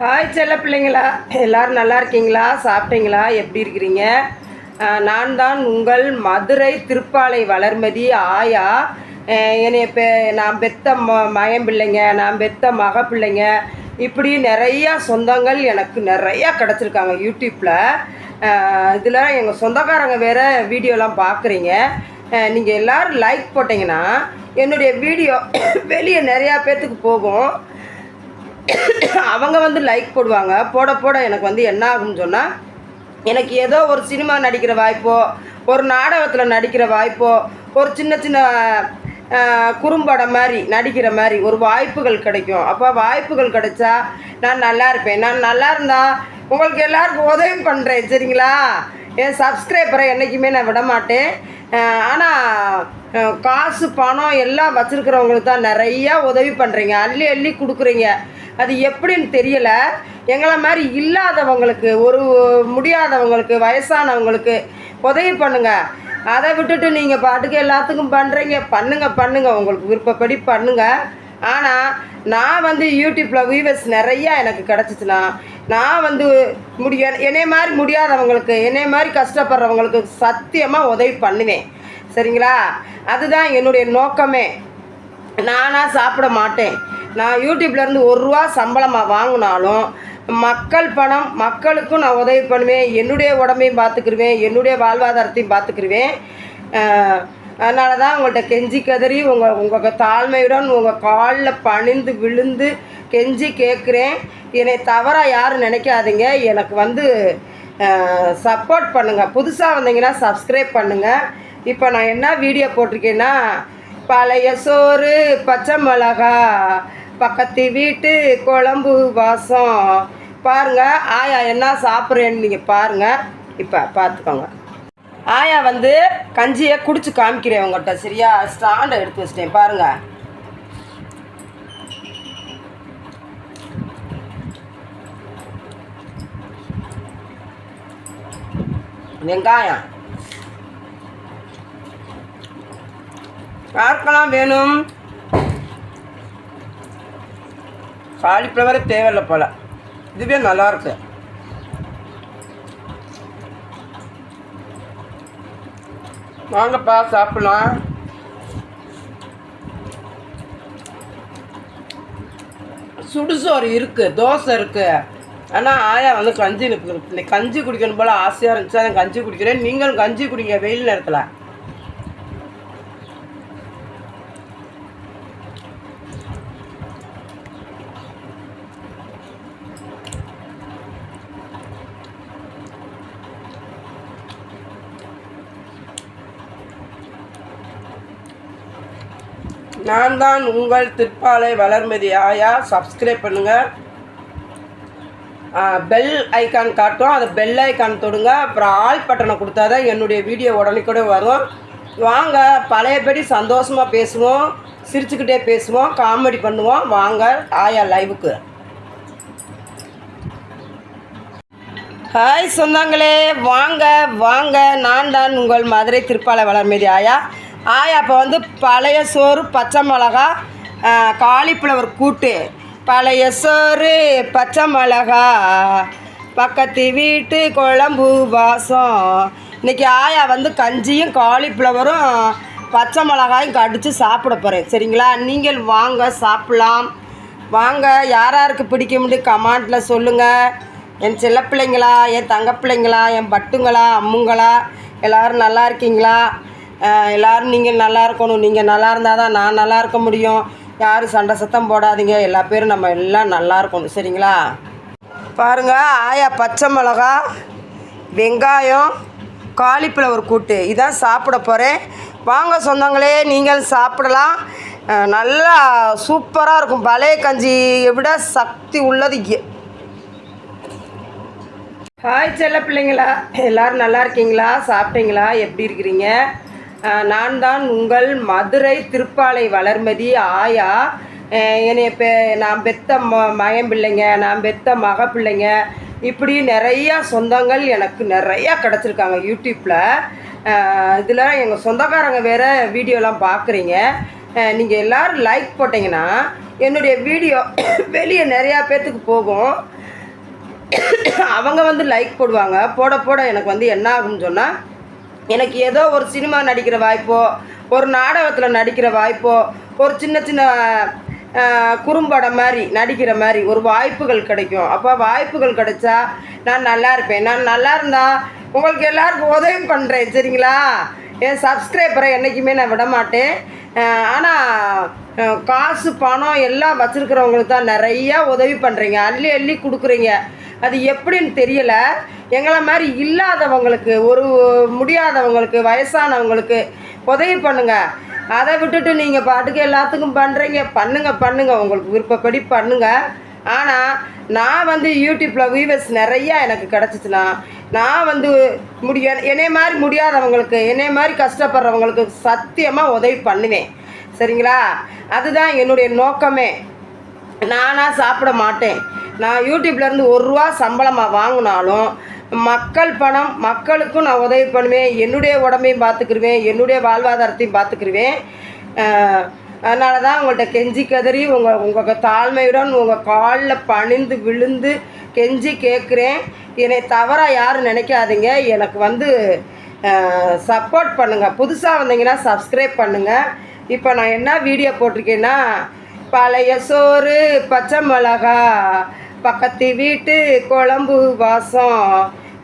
Hi செல்ல பிள்ளைங்களா. எல்லோரும் நல்லா இருக்கீங்களா? சாப்பிட்டீங்களா? எப்படி இருக்கிறீங்க? நான் தான் உங்கள் மதுரை திருப்பாலை வளர்மதி ஆயா. என்னைய பெ நான் பெத்த ம மயம்பிள்ளைங்க நான் பெத்த மக பிள்ளைங்க. இப்படி நிறையா சொந்தங்கள் எனக்கு நிறையா கிடச்சிருக்காங்க யூடியூப்பில் இதில் எங்கள் சொந்தக்காரங்க வேறு வீடியோலாம் பார்க்குறீங்க நீங்கள் எல்லோரும் லைக் போட்டிங்கன்னா என்னுடைய வீடியோ வெளியே நிறையா பேர்த்துக்கு போகும். அவங்க வந்து லைக் போடுவாங்க. போட போட எனக்கு வந்து என்ன ஆகும்னு சொன்னால் எனக்கு ஏதோ ஒரு சினிமா நடிக்கிற வாய்ப்போ ஒரு நாடகத்தில் நடிக்கிற வாய்ப்போ ஒரு சின்ன சின்ன குறும்படம் மாதிரி நடிக்கிற மாதிரி ஒரு வாய்ப்புகள் கிடைக்கும். அப்போ வாய்ப்புகள் கிடைச்சா நான் நல்லா இருப்பேன். நான் நல்லா இருந்தால் உங்களுக்கு எல்லாருக்கும் உதவி பண்ணுறேன் சரிங்களா? என் சப்ஸ்கிரைபரை என்றைக்குமே நான் விட மாட்டேன். ஆனால் காசு பணம் எல்லாம் வச்சுருக்கிறவங்களுக்கு தான் நிறையா உதவி பண்ணுறீங்க அள்ளி அள்ளி கொடுக்குறீங்க. அது எப்படின்னு தெரியல. எங்களை மாதிரி இல்லாதவங்களுக்கு ஒரு முடியாதவங்களுக்கு வயசானவங்களுக்கு உதவி பண்ணுங்க. அதை விட்டுட்டு நீங்கள் பாட்டுக்கு எல்லாத்துக்கும் பண்ணுறீங்க பண்ணுங்க பண்ணுங்க. உங்களுக்கு விருப்பப்படி பண்ணுங்க. ஆனால் நான் வந்து யூடியூப்பில் வியூவர்ஸ் நிறையா எனக்கு கிடச்சிச்சுன்னா நான் வந்து முடிய என்னை மாதிரி முடியாதவங்களுக்கு என்னை மாதிரி கஷ்டப்படுறவங்களுக்கு சத்தியமாக உதவி பண்ணுவேன். சரிங்களா? அதுதான் என்னுடைய நோக்கமே. நானாக சாப்பிட மாட்டேன். நான் யூடியூப்லேருந்து ஒரு ரூபா சம்பளமாக வாங்கினாலும் மக்கள் பணம் மக்களுக்கும் நான் உதவி பண்ணுவேன் என்னுடைய உடம்பையும் பார்த்துக்கிருவேன் என்னுடைய வாழ்வாதாரத்தையும் பார்த்துக்கிருவேன். அதனால தான் உங்கள்கிட்ட கெஞ்சி கதறி உங்கள் உங்கள் தாழ்மையுடன் உங்கள் காலில் பணிந்து விழுந்து கெஞ்சி கேட்குறேன். என்னை தவறாக யாரும் நினைக்காதீங்க. எனக்கு வந்து சப்போர்ட் பண்ணுங்கள் புதுசாக வந்தீங்கன்னா சப்ஸ்கிரைப் பண்ணுங்கள் இப்போ நான் என்ன வீடியோ போட்டிருக்கேன்னா பழைய சோறு பச்சை மிளகா பக்கத்து வீட்டு குழம்பு வாசம். பாருங்க ஆயா என்ன சாப்பிட்றேன்னு நீங்கள் பாருங்கள் இப்போ பார்த்துக்கோங்க ஆயா வந்து கஞ்சியை குடிச்சு காமிக்கிறேன் உங்கள்கிட்ட சரியா? ஸ்டாண்டை எடுத்து வச்சிட்டேன் பாருங்கள் வெங்காயம். யாருக்கெல்லாம் வேணும்? காலிஃப்ளவரே தேவையில்லை போல். இதுவே நல்லாயிருக்கு வாங்கப்பா சாப்பிடலாம். சுடுசோறு இருக்குது தோசை இருக்குது ஆனால் ஆயா வந்து கஞ்சி இன்னைக்கு கஞ்சி குடிக்கணும் போல் ஆசையாக இருந்துச்சு. அதை கஞ்சி குடிக்கிறேன். நீங்களும் கஞ்சி குடிங்க வெயில் நேரத்தில். நான் தான் உங்கள் திருப்பாலை வளர்மதி. ஆயா சப்ஸ்கிரைப் பண்ணுங்கள் பெல் ஐக்கான் காட்டும். அதை பெல் ஐக்கான் தொடுங்க. அப்புறம் ஆல் பட்டனை கொடுத்தா தான் என்னுடைய வீடியோ உடனே வரும். வாங்க பழையபடி சந்தோஷமாக பேசுவோம். சிரிச்சுக்கிட்டே பேசுவோம். காமெடி பண்ணுவோம். வாங்க ஆயா லைவுக்கு ஹாய் சொன்னாங்களே. வாங்க வாங்க. நான் தான் உங்கள் மதுரை திருப்பாலை வளர்மதி. ஆயா ஆயா இப்போ வந்து பழைய சோறு பச்சை மிளகா காலிஃப்ளவர் கூட்டு. பழைய சோறு பச்சை மிளகா. பக்கத்து வீட்டு குழம்பு வாசம். இன்னைக்கு ஆயா வந்து கஞ்சியும் காலிஃப்ளவரும் பச்சை மிளகாயும் கடித்து சாப்பிட போகிறேன் சரிங்களா? நீங்கள் வாங்க சாப்பிட்லாம். வாங்க யார் யாருக்கு பிடிக்க முடியும் கமாண்டில் சொல்லுங்கள் என் செல்ல பிள்ளைங்களா என் தங்க பிள்ளைங்களா என் பட்டுங்களா அம்முங்களா எல்லோரும் நல்லா இருக்கீங்களா? எல்லோரும் நீங்கள் நல்லா இருக்கணும். நீங்கள் நல்லா இருந்தால் தான் நான் நல்லா இருக்க முடியும். யாரும் சண்டை சத்தம் போடாதீங்க. எல்லா பேரும் நம்ம எல்லாம் நல்லா இருக்கணும். சரிங்களா? பாருங்கள் ஆயா பச்சை மிளகா வெங்காயம் காலிஃப்ளவர் கூட்டு. இதான் சாப்பிட போகிறேன் வாங்க சொந்தங்களே நீங்கள் சாப்பிடலாம். நல்லா சூப்பராக இருக்கும். பழைய கஞ்சியை விட சக்தி உள்ளது. ஹாய் செல்ல பிள்ளைங்களா. எல்லோரும் நல்லா இருக்கீங்களா? சாப்பிட்டீங்களா? எப்படி இருக்கிறீங்க? நான் தான் உங்கள் மதுரை திருப்பாலை வளர்மதி ஆயா. என்னைய பெ நான் பெத்த ம மகன் பிள்ளைங்க நான் பெத்த மக பிள்ளைங்க. இப்படி நிறையா சொந்தங்கள் எனக்கு நிறையா கிடச்சிருக்காங்க யூடியூப்பில் இதில் எங்கள் சொந்தக்காரங்க வேறு வீடியோலாம் பார்க்குறீங்க நீங்கள் எல்லோரும் லைக் போட்டிங்கன்னா என்னுடைய வீடியோ வெளியே நிறையா பேர்த்துக்கு போகும். அவங்க வந்து லைக் போடுவாங்க. போட போட எனக்கு வந்து என்ன ஆகும்னு சொன்னால் எனக்கு ஏதோ ஒரு சினிமா நடிக்கிற வாய்ப்போ ஒரு நாடகத்தில் நடிக்கிற வாய்ப்போ ஒரு சின்ன சின்ன குறும்படம் மாதிரி நடிக்கிற மாதிரி ஒரு வாய்ப்புகள் கிடைக்கும். அப்போ வாய்ப்புகள் கிடைச்சா நான் நல்லா இருப்பேன். நான் நல்லா இருந்தா உங்களுக்கு எல்லாருக்கும் உதவி பண்ணுறேன் சரிங்களா? என் சப்ஸ்கிரைபரை என்றைக்குமே நான் விட மாட்டேன் ஆனால் காசு பணம் எல்லாம் வச்சுருக்கிறவங்களுக்கு தான் நிறையா உதவி பண்ணுறீங்க அள்ளி அள்ளி கொடுக்குறீங்க. அது எப்படின்னு தெரியலை. எங்களை மாதிரி இல்லாதவங்களுக்கு ஒரு முடியாதவங்களுக்கு வயசானவங்களுக்கு உதவி பண்ணுங்க. அதை விட்டுட்டு நீங்கள் பாட்டுக்கு எல்லாத்துக்கும் பண்ணுறீங்க பண்ணுங்க பண்ணுங்க. உங்களுக்கு விருப்பப்படி பண்ணுங்க. ஆனால் நான் வந்து யூடியூப்பில் வியூவர்ஸ் நிறையா எனக்கு கிடச்சிச்சுன்னா நான் வந்து முடிய என்னைய மாதிரி முடியாதவங்களுக்கு என்னைய மாதிரி கஷ்டப்படுறவங்களுக்கு சத்தியமாக உதவி பண்ணுவேன். சரிங்களா? அதுதான் என்னுடைய நோக்கமே. நானாக சாப்பிட மாட்டேன். நான் யூடியூப்லேருந்து ஒரு ரூபா சம்பளமாக வாங்கினாலும் மக்கள் பணம் மக்களுக்கும் நான் உதவி பண்ணுவேன் என்னுடைய உடம்பையும் பார்த்துக்கிருவேன் என்னுடைய வாழ்வாதாரத்தையும் பார்த்துக்கிருவேன். அதனால தான் உங்கள்கிட்ட கெஞ்சி கதறி உங்கள் உங்கள் தாழ்மையுடன் உங்கள் காலில் பணிந்து விழுந்து கெஞ்சி கேட்குறேன். என்னை தவறாக யாரும் நினைக்காதீங்க. எனக்கு வந்து சப்போர்ட் பண்ணுங்கள் புதுசாக வந்தீங்கன்னா சப்ஸ்கிரைப் பண்ணுங்கள் இப்போ நான் என்ன வீடியோ போட்டிருக்கேன்னா பழைய சோறு பச்சை மிளகா பக்கத்து வீட்டு குழம்பு வாசம்.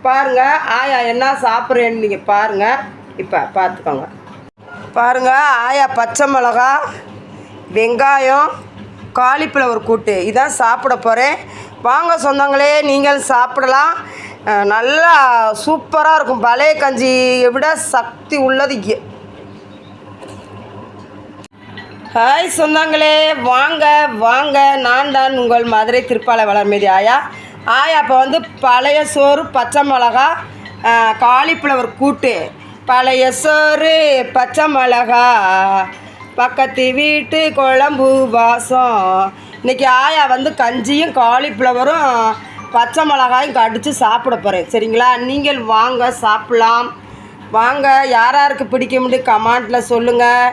பாருங்க ஆயா என்ன சாப்பிட்றேன்னு நீங்கள் பாருங்க. இப்போ பார்த்துக்கோங்க பாருங்க ஆயா பச்சை மிளகா வெங்காயம் காலிஃப்ளவர் கூட்டு. இதான் சாப்பிட போகிறேன் வாங்க சொந்தங்களே நீங்கள் சாப்பிடலாம். நல்லா சூப்பராக இருக்கும். பழைய கஞ்சியை விட சக்தி உள்ளது. ஹாய் சொந்தங்களே வாங்க வாங்க நான் தான் உங்கள் மதுரை திருப்பாலை வளர்மதி ஆயா. ஆயா இப்போ வந்து பழைய சோறு பச்சை மிளகா காலிஃப்ளவர் கூட்டு. பழைய சோறு பச்சை மிளகா பக்கத்து வீட்டு குழம்பு வாசம். இன்னைக்கு ஆயா வந்து கஞ்சியும் காலிஃப்ளவரும் பச்சை மிளகாயும் கடித்து சாப்பிட போகிறேன் சரிங்களா? நீங்கள் வாங்க சாப்பிட்லாம். வாங்க யார் யாருக்கு பிடிக்க முடியும் கமாண்டில் சொல்லுங்கள்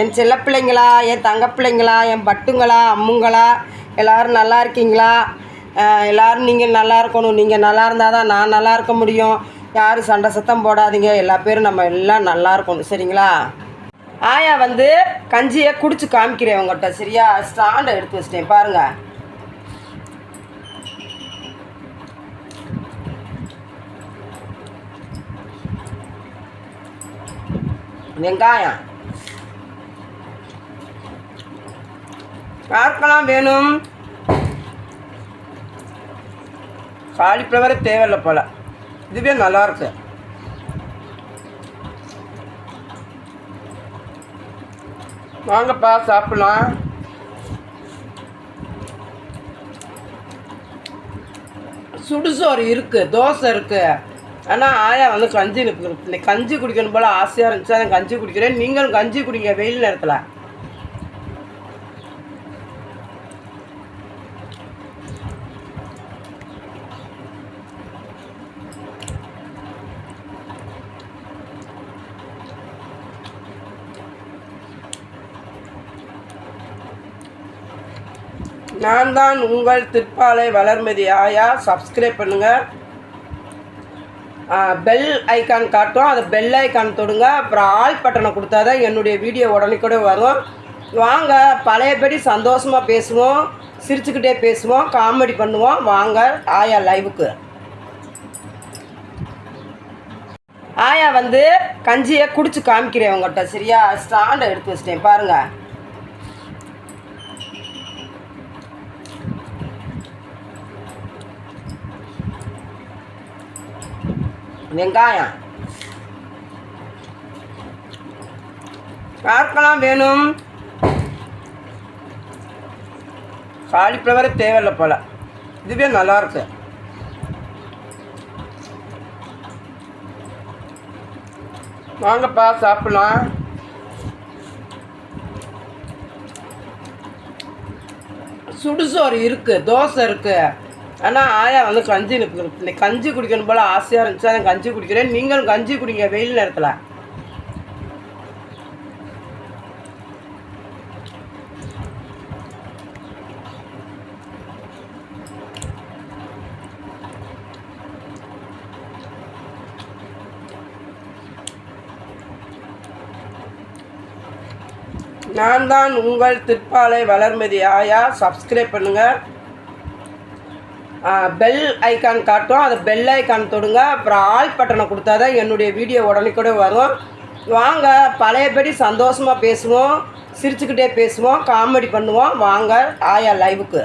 என் செல்ல பிள்ளைங்களா என் தங்க பிள்ளைங்களா என் பட்டுங்களா அம்முங்களா எல்லோரும் நல்லா இருக்கீங்களா? எல்லோரும் எல்லாரும் நீங்கள் நல்லா இருக்கணும். நீங்கள் நல்லா இருந்தால் தான் நான் நல்லா இருக்க முடியும். யாரும் சண்டை சத்தம் போடாதீங்க. எல்லா பேரும் நம்ம எல்லாம் நல்லா இருக்கணும். சரிங்களா? ஆயா வந்து கஞ்சியை குடிச்சு காமிக்கிறேன் உங்கள்கிட்ட சரியா? ஸ்டாண்டை எடுத்து வச்சிட்டேன். பாருங்கள் வெங்காயம். யாருக்கெல்லாம் வேணும். காலிஃப்ளவரே தேவையில்லை போல். இதுவே நல்லா இருக்கு. வாங்கப்பா சாப்பிடலாம். சுடுசோறு இருக்குது தோசை இருக்குது ஆனால் ஆயா வந்து கஞ்சி கஞ்சி குடிக்கணும் போல் ஆசையாக இருந்துச்சு. அதை கஞ்சி குடிக்கிறேன். நீங்களும் கஞ்சி குடிங்க வெயில் நேரத்தில். நான் தான் உங்கள் திருப்பாலை வளர்மதி. ஆயா சப்ஸ்கிரைப் பண்ணுங்கள் பெல் ஐக்கான் காட்டும். அதை பெல் ஐக்கான் தொடுங்க. அப்புறம் ஆல் பட்டனை கொடுத்தா தான் என்னுடைய வீடியோ உடனுக்குடைய வரும். வாங்க பழையபடி சந்தோஷமாக பேசுவோம். சிரிச்சுக்கிட்டே பேசுவோம். காமெடி பண்ணுவோம். வாங்க ஆயா லைவுக்கு ஆயா வந்து கஞ்சியை குடிச்சு காமிக்கிறேன் உங்கள்கிட்ட. சரியா? ஸ்டாண்டை எடுத்து வச்சிட்டேன். பாருங்கள் வெங்காயம். யாருக்கெல்லாம் வேணும். காலிஃப்ளவரே தேவையில்லை போல். இதுவே நல்லாயிருக்கு வாங்கப்பா சாப்பிடலாம். சுடுசோறு இருக்குது தோசை இருக்குது ஆனால் ஆயா வந்து கஞ்சி நிற்கணும். கஞ்சி குடிக்கணும் போல் ஆசையாக இருந்துச்சு. அதான் கஞ்சி குடிக்கிறேன். நீங்களும் கஞ்சி குடிங்க. வெயில் நேரத்தில். நான் தான் உங்கள் திருப்பாலை வளர்மதி. ஆயா சப்ஸ்கிரைப் பண்ணுங்கள் பெல் ஐக்கான் காட்டும் அதை பெல் ஐக்கான் தொடுங்க. அப்புறம் ஆல் பட்டனை கொடுத்தா தான் என்னுடைய வீடியோ உடனே வரும். வாங்க பழையபடி சந்தோஷமாக பேசுவோம். சிரிச்சுக்கிட்டே பேசுவோம். காமெடி பண்ணுவோம். வாங்க ஆயா லைவுக்கு